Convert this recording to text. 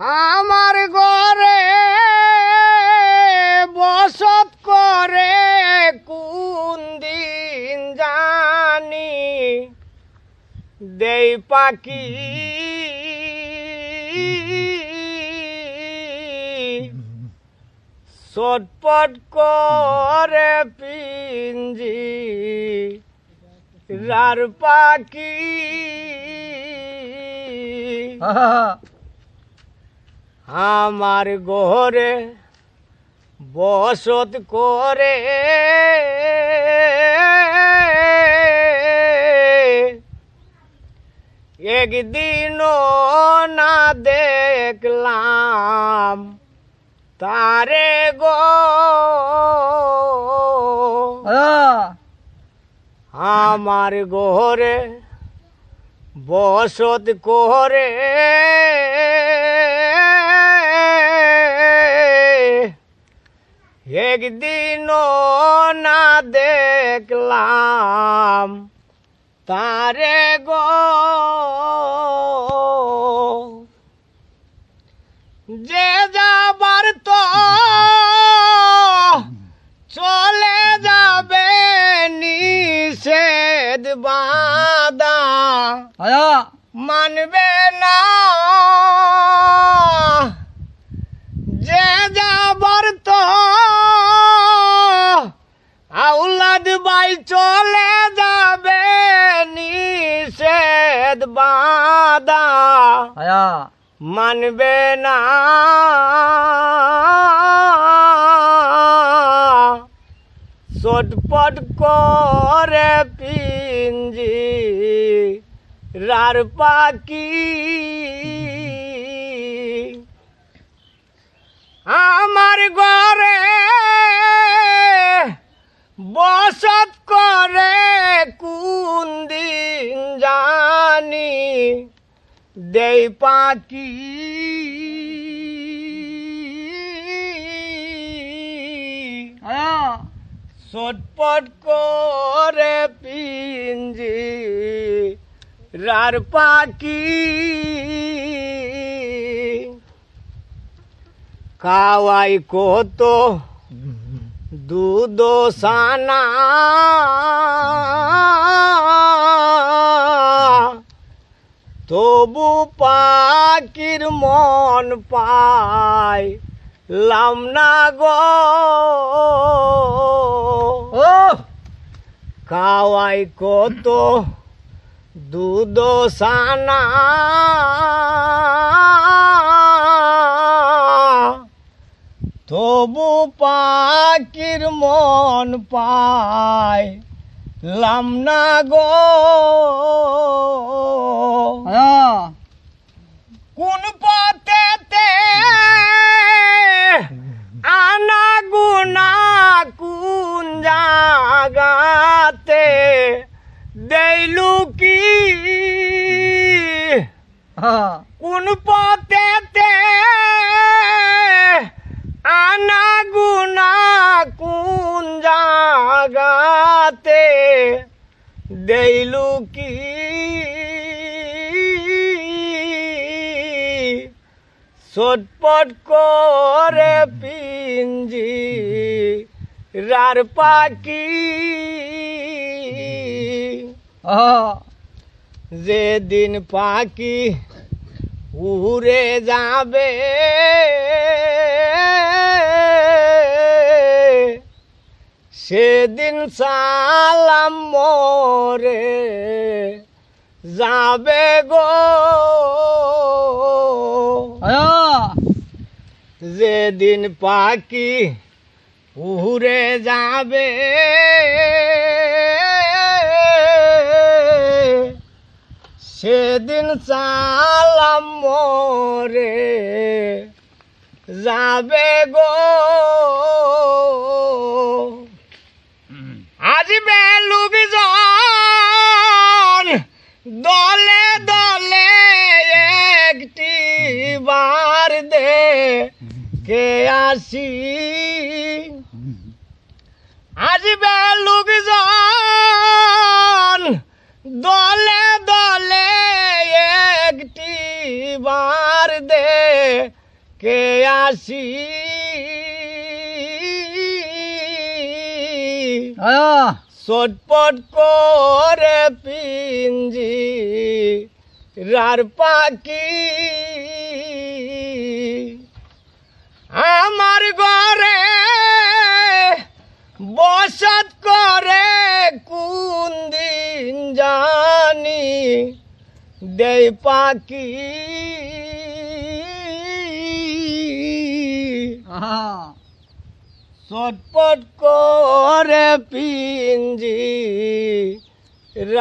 আমার ঘরে বসত করে কোন দিন জানি? দেই পাখি। চটপট করে পিঞ্জি। রার পাখি। আমার ঘরে বসত করে। একদিনও না দেখলাম তারে গো। আমার ঘরে বসত করে। একদিনও না দেখলাম তারে গো। যে যাবার তো চলে যাবে নিষেধ বাদা মানবে না। যে যাবার বাই চলে যাবে নিষেধ বাদা মানবে না। চটপট করে পিঞ্জি রার পাখি। আমার ঘরে বসত করে কোন দিন জানি দেই পাখি। চটপট করে পিঞ্জি রার পাখি। খাওয়াই কত দুধ সানা। তবু পাখির মন পায় লাম না গো। খাওয়াই কত দুধ সানা। তবু পাখির মন পায় লাম না গো। কোন পথেতে আনা গুনা কোন জাগাতে দেইলু কি? কোন পথেতে আনা গুনা কোন জাগাতে দেইলু কি? চটপট করে পিঞ্জি রার পাখি। যেদিন পাখি উড়ে যাবে সেদিন সালাম মোরে যাবে গো। যেদিন পাখি উড়ে যাবে সেদিন সালাম মোরে যাবে গো। আজ বেলুকজন দলে দলে একটি বার দে কে আসি। আজ বেলুকজন দলে দলে একটি বার দে কে আসি। চটপট করে পিঞ্জি রার পাখি। আমার ঘরে বসত করে কোন দিন জানি দেই পাখি। আহা। চটপট করে পিঞ্জি